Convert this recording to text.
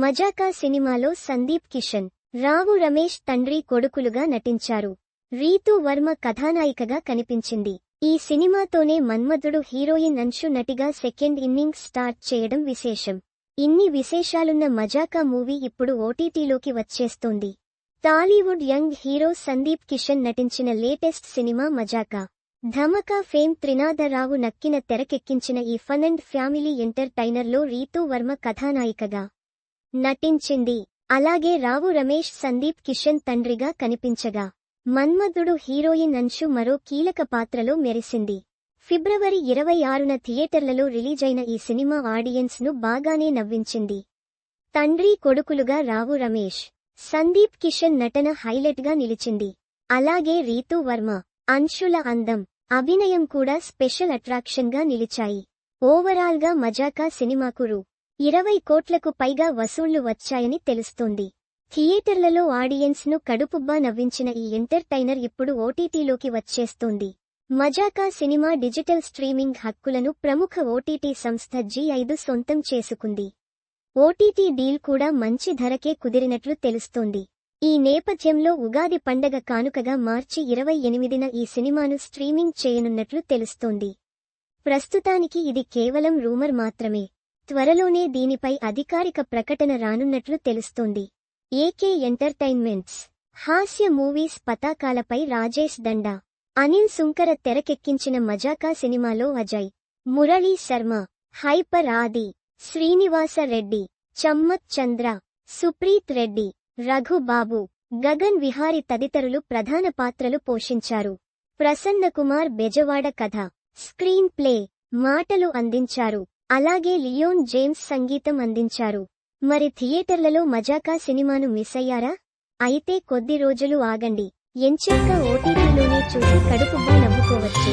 మజాకా సినిమాలో సందీప్ కిషన్ రావు రమేష్ తండ్రి కొడుకులుగా నటించారు. రీతు వర్మ కథానాయికగా కనిపించింది. ఈ సినిమాతోనే మన్మధుడు హీరోయిన్ అంశు నటిగా సెకండ్ ఇన్నింగ్స్ స్టార్ట్ చేయడం విశేషం. ఇన్ని విశేషాలున్న మజాకా మూవీ ఇప్పుడు ఓటీటీలోకి వచ్చేస్తోంది. Tollywood young hero Sundeep Kishan నటించిన latest cinema Mazaka. Dhamaka fame Trinadha Rao Nakkina తెరకెక్కించిన ఈ ఫన్ అండ్ ఫ్యామిలీ ఎంటర్టైనర్లో రీతూ వర్మ కథానాయికగా. నటించింది. అలాగే రావు రమేష్ సందీప్ కిషన్ తండ్రిగా కనిపించగా. మన్మధుడు హీరోయిన్ అంశు మరో కీలక పాత్రలో మెరిసింది. ఫిబ్రవరి ఇరవై ఆరున థియేటర్లలో రిలీజైన ఈ సినిమా ఆడియన్స్ను బాగానే నవ్వించింది. తండ్రి కొడుకులుగా రావు రమేష్ సందీప్ కిషన్ నటన హైలైట్గా నిలిచింది. అలాగే రీతూ వర్మ అంశుల అందం అభినయం కూడా స్పెషల్ అట్రాక్షన్గా నిలిచాయి. ఓవరాల్గా మజాకా సినిమాకు రూ. ఇరవై కోట్లకు పైగా వసూళ్ళు వచ్చాయని తెలుస్తోంది. థియేటర్లలో ఆడియన్స్ను కడుపుబ్బా నవ్వించిన ఈ ఎంటర్టైనర్ ఇప్పుడు ఓటీటీలోకి వచ్చేస్తోంది. మజాకా సినిమా డిజిటల్ స్ట్రీమింగ్ హక్కులను ప్రముఖ ఓటీటీ సంస్థ జీ ఐదు సొంతం చేసుకుంది. ఓటీటీ డీల్ కూడా మంచి ధరకే కుదిరినట్లు తెలుస్తోంది. ఈ నేపథ్యంలో ఉగాది పండగ కానుకగా మార్చి ఇరవై ఎనిమిదిన ఈ సినిమాను స్ట్రీమింగ్ చేయనున్నట్లు తెలుస్తోంది. ప్రస్తుతానికి ఇది కేవలం రూమర్ మాత్రమే. త్వరలోనే దీనిపై అధికారిక ప్రకటన రానున్నట్లు తెలుస్తోంది. A K entertainments Hasya movies పతాకాలపై Rajesh Danda Anil Sunkara తెరకెక్కించిన మజాకా సినిమాలో అజయ్ మురళీ శర్మ హైపర్ ఆది శ్రీనివాస రెడ్డి చమ్మత్ చంద్ర సుప్రీత్ రెడ్డి రఘుబాబు గగన్ విహారి తదితరులు ప్రధాన పాత్రలు పోషించారు. ప్రసన్న కుమార్ బెజవాడ కథ స్క్రీన్ ప్లే మాటలు అందించారు. అలాగే లియోన్ జేమ్స్ సంగీతం అందించారు. మరి థియేటర్లలో మజాకా సినిమాను మిస్ అయ్యారా? అయితే కొద్ది రోజులు ఆగండి. ఎంచాక ఓటీటీలోనే చూసి కడుపుబ్బా నవ్వుకోవచ్చు.